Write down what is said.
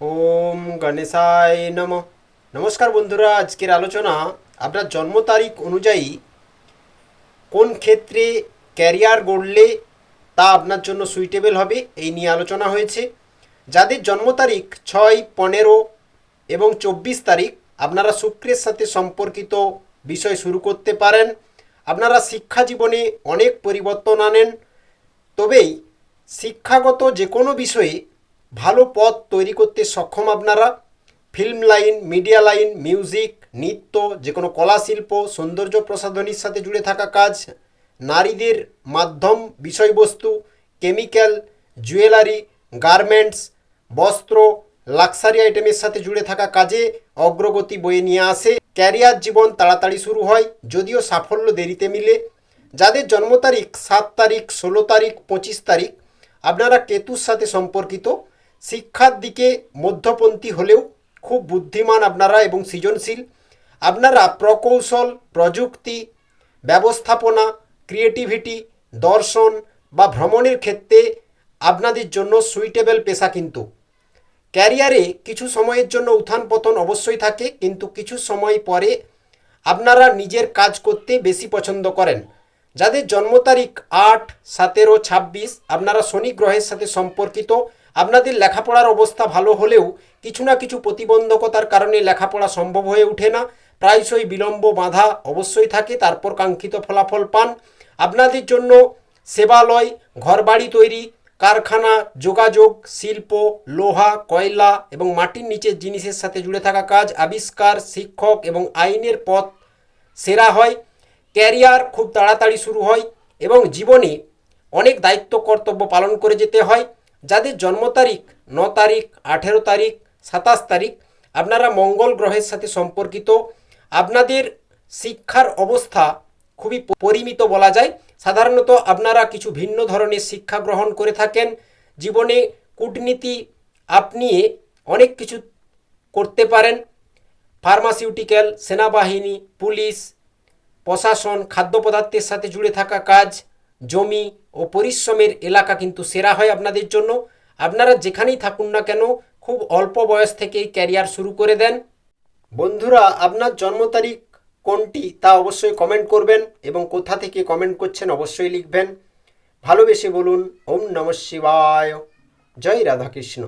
ওম গণেশায় নম। নমস্কার বন্ধুরা, আজকের আলোচনা, আপনার জন্ম তারিখ অনুযায়ী কোন ক্ষেত্রে ক্যারিয়ার গড়লে তা আপনার জন্য সুইটেবল হবে, এই নিয়ে আলোচনা হয়েছে। যাদের জন্ম তারিখ ছয়, পনেরো এবং চব্বিশ তারিখ, আপনারা শুক্রের সাথে সম্পর্কিত বিষয় শুরু করতে পারেন। আপনারা শিক্ষা জীবনে অনেক পরিবর্তন আনেন। তবেই শিক্ষাগত যে কোনো বিষয়ে ভালো পথ তৈরি করতে সক্ষম আপনারা। Film line, media line, music, নৃত্য যে কোনো কলা শিল্প সৌন্দর্য প্রসাধনীর সাথে জুড়ে থাকা কাজ, নারীদের মাধ্যম, বিষয়বস্তু, কেমিক্যাল, জুয়েলারি, গার্মেন্টস, বস্ত্র, লাক্সারি আইটেমের সাথে জুড়ে থাকা কাজে অগ্রগতি বয়ে নিয়ে আসে। ক্যারিয়ার জীবন তাড়াতাড়ি শুরু হয়, যদিও সাফল্য দেরিতে মিলে। যাদের জন্ম তারিখ সাত তারিখ, ষোলো তারিখ, পঁচিশ তারিখ, আপনারা কেতুর সাথে সম্পর্কিত। শিক্ষার দিকে মধ্যপন্থী হলেও খুব বুদ্ধিমান আপনারা এবং সৃজনশীল। আপনারা প্রকৌশল, প্রযুক্তি, ব্যবস্থাপনা, ক্রিয়েটিভিটি, দর্শন বা ভ্রমণের ক্ষেত্রে আপনাদের জন্য সুইটেবল পেশা কিন্তু। ক্যারিয়ারে কিছু সময়ের জন্য উত্থান পতন অবশ্যই থাকে, কিন্তু কিছু সময় পরে আপনারা নিজের কাজ করতে বেশি পছন্দ করেন। যাদের জন্ম তারিখ আট, সতেরো, ছাব্বিশ, আপনারা শনি গ্রহের সাথে সম্পর্কিত, আপনাদের লেখাপড়ার অবস্থা ভালো হলেও কিছু না কিছু প্রতিবন্ধকতার কারণে লেখাপড়া সম্ভব হয়ে ওঠে না। প্রায়শই বিলম্ব বাধা অবশ্যই থাকে, তারপর কাঙ্ক্ষিত ফলাফল পান। আপনাদের জন্য সেবালয়, ঘরবাড়ি তৈরি, কারখানা, যোগাযোগ, শিল্প, লোহা, কয়লা এবং মাটির নিচের জিনিসের সাথে জুড়ে থাকা কাজ আবিষ্কার, শিক্ষক এবং আইনের পথ সেরা হয়। ক্যারিয়ার খুব তাড়াতাড়ি শুরু হয় এবং জীবনে অনেক দায়িত্ব কর্তব্য পালন করে যেতে হয়, যাদের জন্ম তারিখ ন তারিখ, আঠেরো তারিখ, সাতাশ তারিখ। আপনারা মঙ্গল গ্রহের সাথে সম্পর্কিত। আপনাদের শিক্ষার অবস্থা খুবই পরিমিত বলা যায়। সাধারণত আপনারা কিছু ভিন্ন ধরনের শিক্ষা গ্রহণ করে থাকেন। জীবনে কূটনীতি আপনি অনেক কিছু করতে পারেন। ফার্মাসিউটিক্যাল, সেনাবাহিনী, পুলিশ প্রশাসন, খাদ্য পদার্থের সাথে জুড়ে থাকা কাজ, জমি ও পরিশ্রমের এলাকা কিন্তু সেরা হয় আপনাদের জন্য। আপনারা যেখানেই থাকুন না কেন, খুব অল্প বয়স থেকেই ক্যারিয়ার শুরু করে দেন। বন্ধুরা, আপনার জন্ম তারিখ কোনটি তা অবশ্যই কমেন্ট করবেন এবং কোথা থেকে কমেন্ট করছেন অবশ্যই লিখবেন। ভালোবেসে বলুন, ওম নমঃ শিবায়। জয় রাধাকৃষ্ণ।